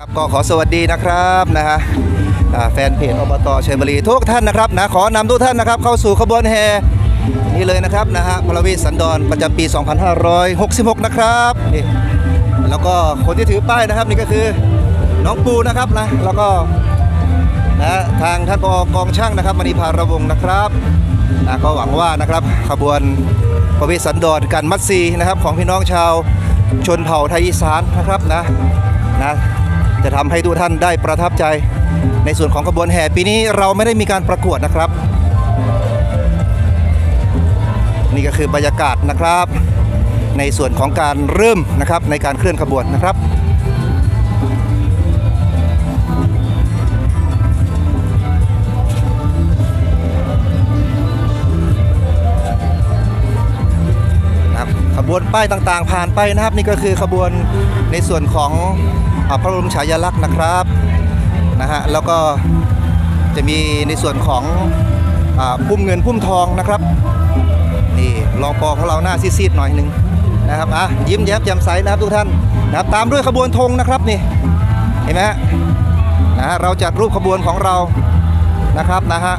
ครับก็ขอสวัสดีนะครับนะฮะแฟนเพจอบตเชัยงบุรีทุกท่านนะครับนะขอนำทุกท่านนะครับเข้าสู่ขบวนแห่นี่เลยนะครับนะฮะพลวิสันดรประจำปี 2566 นะครับนี่แล้วก็คนที่ถือป้ายนะครับนี่ก็คือน้องปูนะครับนะแล้วก็นะทางท่านปอกองช่างนะครับมณีพาระวงนะครับนะก็หวังว่านะครับขบวนพระวิสันดรกันมัดซีนะครับของพี่น้องชาวชนเผ่าไทยอีสานนะครับนะนะ จะทำให้ทุกท่านได้ประทับใจ ในส่วนของขบวนแห่ปีนี้เราไม่ได้มีการประกวดนะครับ นี่ก็คือบรรยากาศนะครับ ในส่วนของการเริ่มนะครับในการเคลื่อนขบวนนะครับขบวนป้ายต่างๆ ผ่านไปนะครับ นี่ก็คือขบวนในส่วนของ พระบรมฉายาลักษณ์นะครับนะฮะแล้วก็จะมีในส่วนของอาพุ่มเงินพุ่มทองนะครับนี่รองปอของเราหน้าซีดๆหน่อยหนึงนะครับอะยิ้มแย้มแจ่มใสนะครับทุกท่านนะครับตามด้วยขบวนธงนะครับนี่เห็นไหมฮะนะฮะเราจัดรูปขบวนของเรานะครับนะฮะ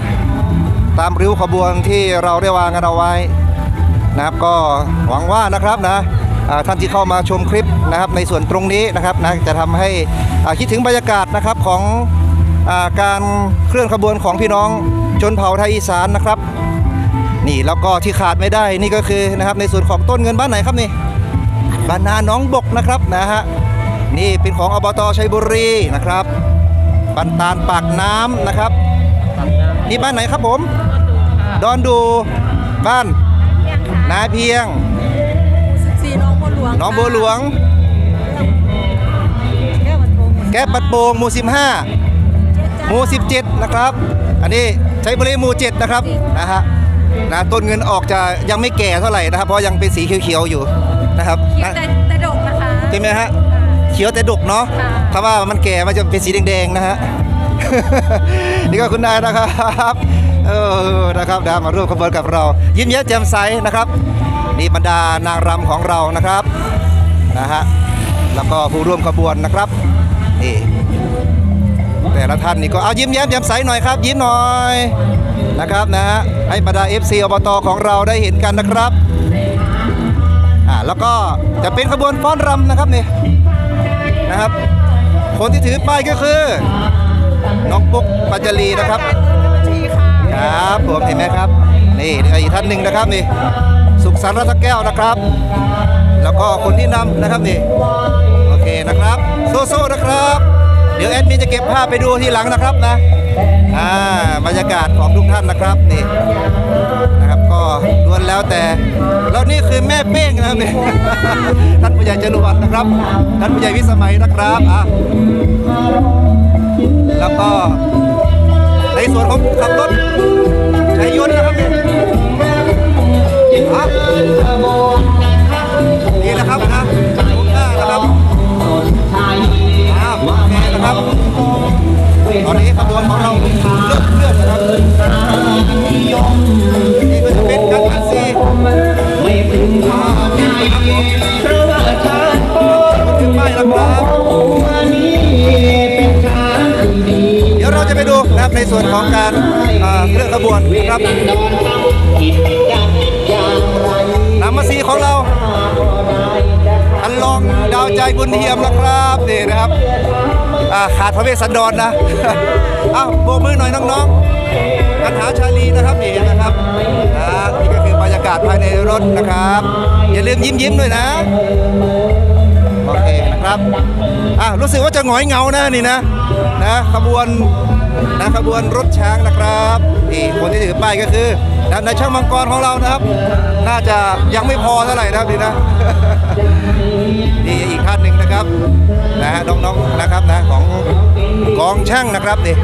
ตามริ้วขบวนที่เราได้วางกันเอาไว้นะครับก็หวังว่านะครับนะ ท่านที่เข้ามาชมคลิปนะครับในส่วนตรงนี้นะครับนะจะทำให้คิดถึงบรรยากาศนะครับของอการเคลื่อนขบวนของพี่น้องชนเผ่าไทยอีสานนะครับนี่แล้วก็ที่ขาดไม่ได้นี่ก็คือนะครับในส่วนของต้นเงินบ้านไหนครับนี่บ้านนาหน้องบกนะครับนะฮะนี่เป็นของอบตชัยบุรีนะครับบันตาลปากน้ำนะครับนี่บ้านไหนครับผม ดอนดูบ้านนาเพียง น้องบัวหลวงหน้องบัวหลวงแก้วมันโปงแก้ปัดโปงหมู่15หมู่17 นะครับ อันนี้ใช้บริหมู่7นะครับนะฮะนะต้นเงินออกจะยังไม่แก่เท่าไหร่นะครับ เพราะยังเป็นสีเขียวๆอยู่นะครับเขียวนะแต่แต่ดกนะคะใช่ไหมฮะเขียวแต่ดกเนาะค่ะถ้าว่ามันแก่มันจะเป็นสีแดงๆนะฮะนี่ก็คุณนายนะครับเออนะครับนะมาร่วมขบวนกับเรา ยิ้มแย้มแจ่มใสนะครับ นี่บรรดานางรำของเรานะครับนะฮะแล้วก็ผู้ร่วมขบวนนะครับนี่แต่ละท่านนี่ก็เอายิ้มแย้มแจ่มใสหน่อยครับ ยิ้มหน่อยนะครับนะฮะให้บรรดา FC อบตของเราได้เห็นกันนะครับอ่าแล้วก็จะเป็นขบวนฟ้อนรำนะครับนี่นะครับ คนที่ถือป้ายก็คือน้องปุ๊กปัจจรีนะครับทีค่ะครับผมเห็นไหมครับ นี่อีกท่านหนึ่งนะครับนี่ สุขสันต์รัตแก้วนะครับ แล้วก็คนที่นำนะครับนี่โอเคนะครับสู้ๆนะครับ เดี๋ยวแอดมินจะเก็บภาพไปดูทีหลังนะครับนะอ่าบรรยากาศของทุกท่านนะครับนี่นะครับก็ล้วนแล้วแต่แล้วนี่คือแม่เป้งนะครับนี่ท่านผู้ใหญ่จรุวัฒน์นะครับ ท่านผู้ใหญ่วิสมัยนะครับอะแล้วก็ในส่วนของขับรถชัยยนต์ นะครับเนี่นะครับนะตรงหน้านะครับอ้าวโอเคนะครับ ตอนนี้ขบวนของเราเริ่มเลื่อนนะครับนี่ก็จะเป็นการอัดซีอ่าถึงไม่ล้วครับเดี๋ยวเราจะไปดูนะครับในส่วนของการเคลื่อนขบวนนะครับ น้ำมาซีของเราอันลองดาวใจบุญเทียมนะครับนี่นะครับขาดพระเวสสันดรนะอ้าวโบกมือหน่อยน้องๆกันหาชาลีนะครับนี่นะครับนี่ก็คือบรรยากาศภายในรถนะครับ อย่าลืมยิ้มยิ้มๆด้วยนะโอเคนะครับอะรู้สึกว่าจะหงอยเงานะนี่นะนะขบวนนะขบวนรถช้างนะครับนี่คนที่ถือป้ายก็คือ นะในช่างมังกรของเรานะครับ น่าจะยังไม่พอเท่าไหร่นะครับนี่นะนี่อีกท่านหนึ่งนะครับนะฮะน้องๆนะครับนะของกองช่างนะครับนี่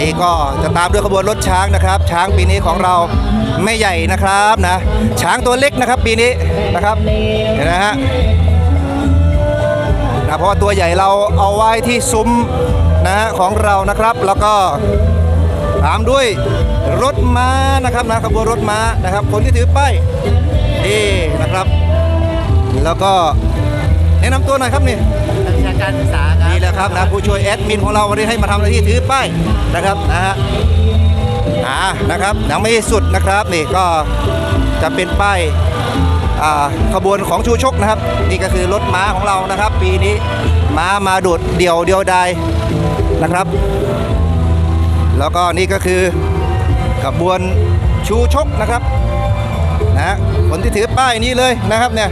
นี่ก็จะตามด้วยขบวนรถช้างนะครับ ช้างปีนี้ของเราไม่ใหญ่นะครับนะช้างตัวเล็กนะครับปีนี้นะครับเห็นไหมฮะนะเพราะว่าตัวใหญ่เราเอาไว้ที่ซุ้ม นะฮะของเรานะครับ แล้วก็ตามด้วยรถม้านะครับนะขบวนรถม้านะครับ คนที่ถือป้ายนี่นะครับ แล้วก็แนะนำตัวหน่อยครับนี่ นักวิชาการศึกษาครับนี่แหละครับนะผู้ช่วยแอดมินของเราวันนี้ให้มาทำหน้าที่ถือป้ายนะครับนะฮะอ่านะครับยังไม่สุดนะครับนี่ก็จะเป็นป้ายอ่าขบวนของชูชกนะครับ นี่ก็คือรถม้าของเรานะครับ ปีนี้ม้ามาโดดเดี่ยวเดียวดาย นะครับ แล้วก็นี่ก็คือขบวนชูชกนะครับนะคนที่ถือป้ายนี้เลยนะครับเนี่ย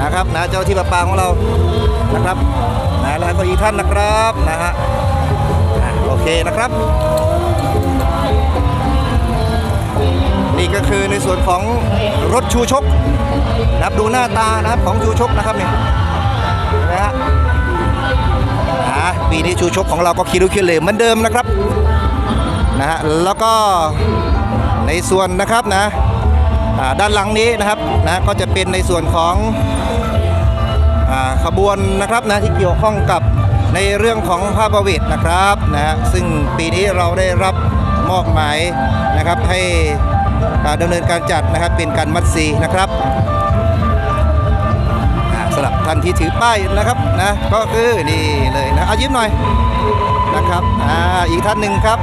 นะครับนะเจ้าที่ประปาของเรานะครับนะแล้วก็อีกท่านนะครับนะฮะอะโอเคนะครับ นี่ก็คือในส่วนของรถชูชกนะครับดูหน้าตานะครับของชูชกนะครับเนี่ยนะฮะ อะปีนี้ชูชกของเราก็คิรุคิเลเหมือนเดิมนะครับนะฮะแล้วก็ในส่วนนะครับนะด้านหลังนี้นะครับนะก็จะเป็นในส่วนของขบวนนะครับนะที่เกี่ยวข้องกับในเรื่องของภาพประวิตรนะครับนะฮะซึ่งปีนี้เราได้รับมอบหมายนะครับให้ดำเนินการจัดนะครับเป็นการมัดซีนะครับ ท่านที่ถือป้ายนะครับนะก็คือนี่เลยนะเอายิ้มหน่อยนะครับอ่าอีกท่านหนึ่งครับ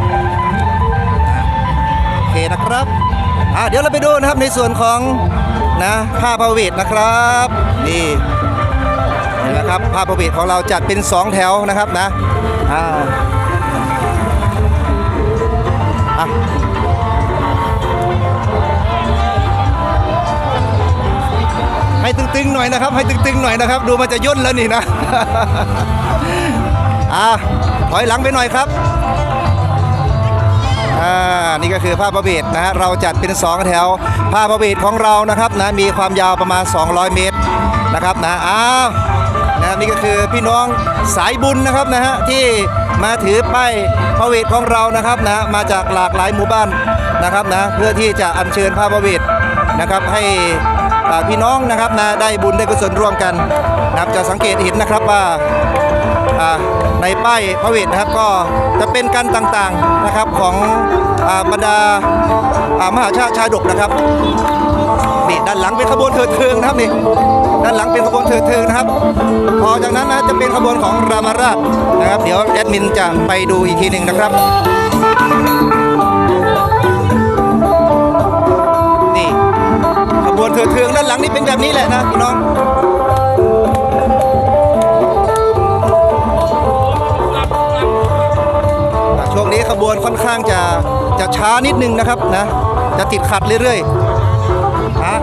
โอเคนะครับอ่าเดี๋ยวเราไปดูนะครับในส่วนของนะผ้าพระเวทนะครับนี่นไหมครับผ้าพระเวทของเราจัดเป็น 2 แถวนะครับนะอ่าอะ ให้ตึงๆหน่อยนะครับ ให้ตึงๆหน่อยนะครับ ดูมันจะย่นแล้วนี่นะอ่าถอยหลังไปหน่อยครับอ่านี่ก็คือผ้าประเบดนะฮะเราจัดเป็น 2 แถวผ้าประเบดของเรานะครับนะมีความยาวประมาณ 200 เมตรนะครับนะอ้าวนะนี่ก็คือพี่น้องสายบุญนะครับนะฮะที่มาถือป้ายพระเวทของเรานะครับนะมาจากหลากหลายหมู่บ้านนะครับนะเพื่อที่จะอัญเชิญผ้าประเวทนะครับให้ พี่น้องนะครับนะได้บุญได้กุศลร่วมกันนะครับจะสังเกตเห็นนะครับว่าในป้ายพระเวทนะครับก็จะเป็นกันต่างๆนะครับของอบรรดาามหาชาติชาดกนะครับนี่ด้านหลังเป็นขบวนเถิดเทิงนะครับนี่ด้านหลังเป็นขบวนเถิดเทิงนะครับ พอจากนั้นนะจะเป็นขบวนของรามาราชนะครับ เดี๋ยวแอดมินจะไปดูอีกทีหนึ่งนะครับ นี่เป็นแบบนี้แหละนะพี่น้องช่วงนี้ขบวนค่อนข้างจะจะช้านิดนึงนะครับนะ จะติดขัดเรื่อยๆฮะ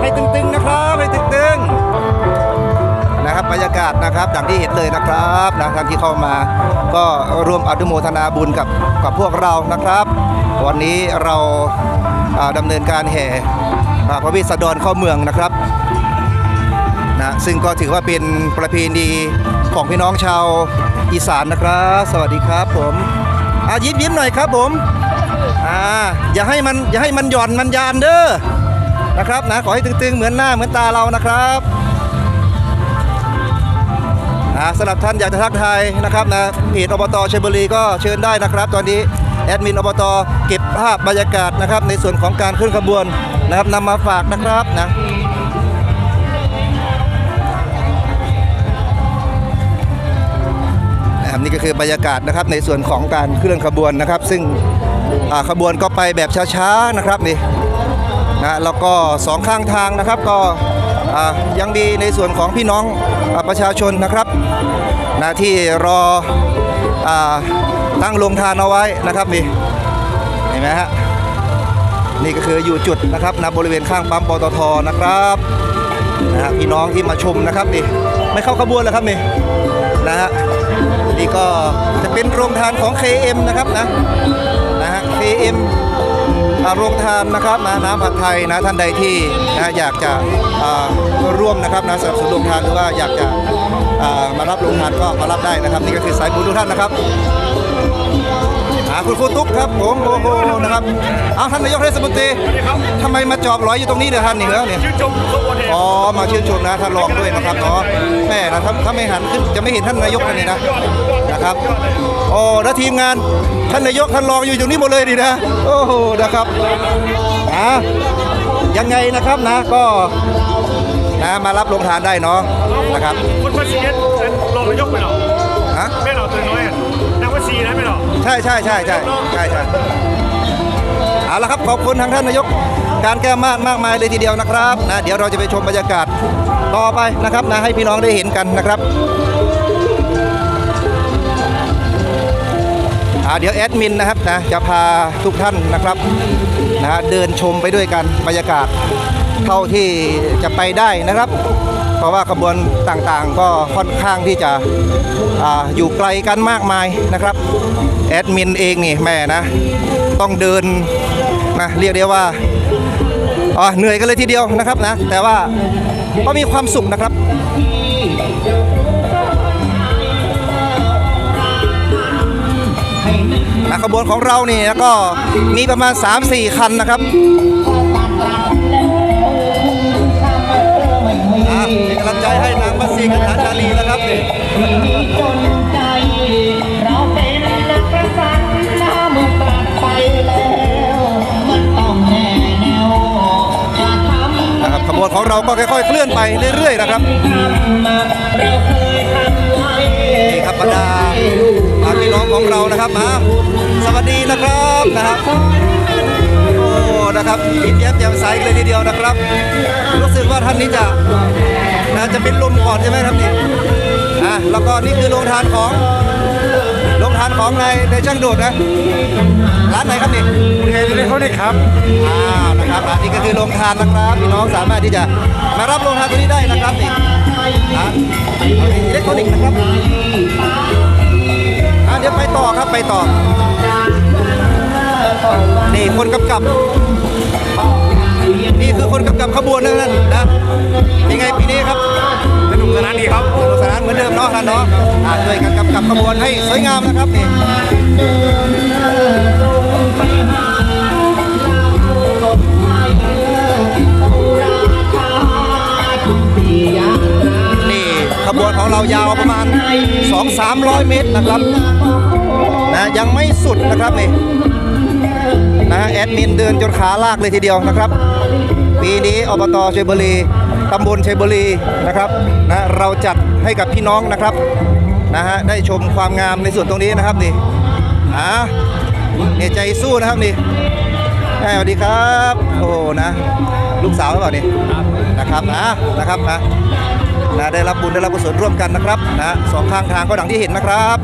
ให้ตึงๆนะครับให้ตึงๆนะครับบรรยากาศนะครับดังที่เห็นเลยนะครับนะท่านที่เข้ามา ก็ร่วมอนุโมทนาบุญกับกับพวกเรานะครับ วันนี้เราดำเนินการแห่ พระวิษดรเข้าเมืองนะครับนะซึ่งก็ถือว่าเป็นประเพณีของพี่น้องชาวอีสานนะครับ สวัสดีครับผมอายิ้มยิ้มหน่อยครับผมอ่าอย่าให้มันอย่าให้มันหย่อนมันยานเด้อนะครับนะขอให้ตึงๆเหมือนหน้าเหมือนตาเรานะครับอ่าสำหรับท่านอยากจะทักทายนะครับนะเพจอบตเชยบุรีก็เชิญได้นะครับ ตอนนี้แอดมินอบตเก็บภาพบรรยากาศนะครับในส่วนของการเคลื่อนขบวน นะครับนำมาฝากนะครับนะนะครับนี่ก็คือบรรยากาศนะครับในส่วนของการเคลื่อนขบวนนะครับ ซึ่งขบวนก็ไปแบบช้าๆนะครับนี่นะแล้วก็สองข้างทางนะครับก็ยังมีในส่วนของพี่น้องอประชาชนนะครับนะที่รออตั้งโรงทานเอาไว้นะครับนี่เห็นไหมฮะ นี่ก็คืออยู่จุดนะครับนะบริเวณข้างปั๊มปตทนะครับนะฮะพี่น้องที่มาชมนะครับนี่ไม่เข้าขบวนแล้วครับนี่นะฮะนี่ก็จะเป็นโรงทานของ KM นะครับนะนะฮะ KM อ่าโรงทานนะครับนะน้ำผัดไทยนะท่านใดที่นะอยากจะร่วมนะครับนะสนับสนุนโรงทานหรือว่าอยากจะามารับโรงทานก็มารับได้นะครับ นี่ก็คือสายบุญทุกท่านนะครับ คุณครูตุ๊กครับผมโอ้โหนะครับเอาท่านนายกเทศมนตรีทำไมมาจอบร้อยอยู่ตรงนี้เนี่ยท่านนี่เหรอเนี่ยชื่นชมขบวนแห่อ๋อมาชื่นชมนะท่านรองด้วยนะครับเนาะแม่นะถ้าถ้าไม่หันขึ้นจะไม่เห็นท่านนายกเลยนี่นะนะครับโอ้แล้วทีมงานท่านนายกท่านรองอยู่ตรงนี้หมดเลยดีนะโอ้โหนะครับอะยังไงนะครับนะก็นะมารับลงทานได้เนาะนะครับคนภาษีนั้นลงนายกไปหรอฮะ ใช่ใช่ใช่ใช่ใช่ใช่เอาละครับขอบคุณทางท่านนายกการแก้มากมากมายเลยทีเดียวนะครับนะเดี๋ยวเราจะไปชมบรรยากาศต่อไปนะครับนะให้พี่น้องได้เห็นกันนะครับอาเดี๋ยวแอดมินนะครับนะจะพาทุกท่านนะครับนะฮะเดินชมไปด้วยกันบรรยากาศเท่าที่จะไปได้นะครับ เพราะว่าขบวนต่างๆก็ค่อนข้างที่จะอาอยู่ไกลกันมากมายนะครับ แอดมินเองนี่แม่นะ ต้องเดินนะเรียกได้ว่าอ๋อเหนื่อยกันเลยทีเดียวนะครับนะ แต่ว่าก็มีความสุขนะครับนะขบวนของเรานี่แล้วก็มีประมาณ 3-4 คันนะครับอะเป็นกำลังใจให้นางมัสซีกับฐานชาลีนะครับ บขบวนของเราก็ค่อยๆเคลื่อนไปเรื่อยๆนะครับทำมาเราเคยทำไว้นี่ครับบรรดาอ่าพี่น้องของเรานะครับมาสวัสดีนะครับนะครับโอ้นะครับยิ้มแย้มแจ่มใสเลยทีเดียวนะครับ รู้สึกว่าท่านนี้จะนะจะเป็นลมก่อนใช่ไหมครับนี่อะแล้วก็นี่คือโรงทานของโรงทานของในในช่างโดดนะร้านไหนครับนี่คุณเฮลิเขาได้ครับอ่านะครับร้า นนี้ก็คือโรงทานนะครับพี่น้องสามารถที่จะมารับโรงทานตัวนี้ได้นะครับนี่นะเอาอิเล็กทรอนิกส์นะครับอะเดี๋ยวไปต่อครับไปต่อ นี่คนกำกับนี่คือคนกำกับขบวนนะท่านนะเป็นไงปีนี้ครับสนุกสนานดีครับสนุกสนานเหมือนเดิมเนาะท่านเนาะอะช่วยกันกำกับขบวนให้สวยงามนะครับนี่ นี่ขบวนของเรายาวประมาณ 2-300 เมตรนะครับนะยังไม่สุดนะครับนี่นะแอดมินเดินจนขาลากเลยทีเดียวนะครับ ปีนี้อบตเชยบุรีตำบลเชยบุรีนะครับนะเราจัดให้กับพี่น้องนะครับนะฮะได้ชมความงามในส่วนตรงนี้นะครับนี่อ่าเนี่ยใจสู้นะครับนี่สวัสดีครับ โอ้นะ ลูกสาวหรือเปล่านี่ นะครับนะนะครับนะนะได้รับบุญได้รับกุศลร่วมกันนะครับนะสองข้างทางก็ดังที่เห็นนะครับ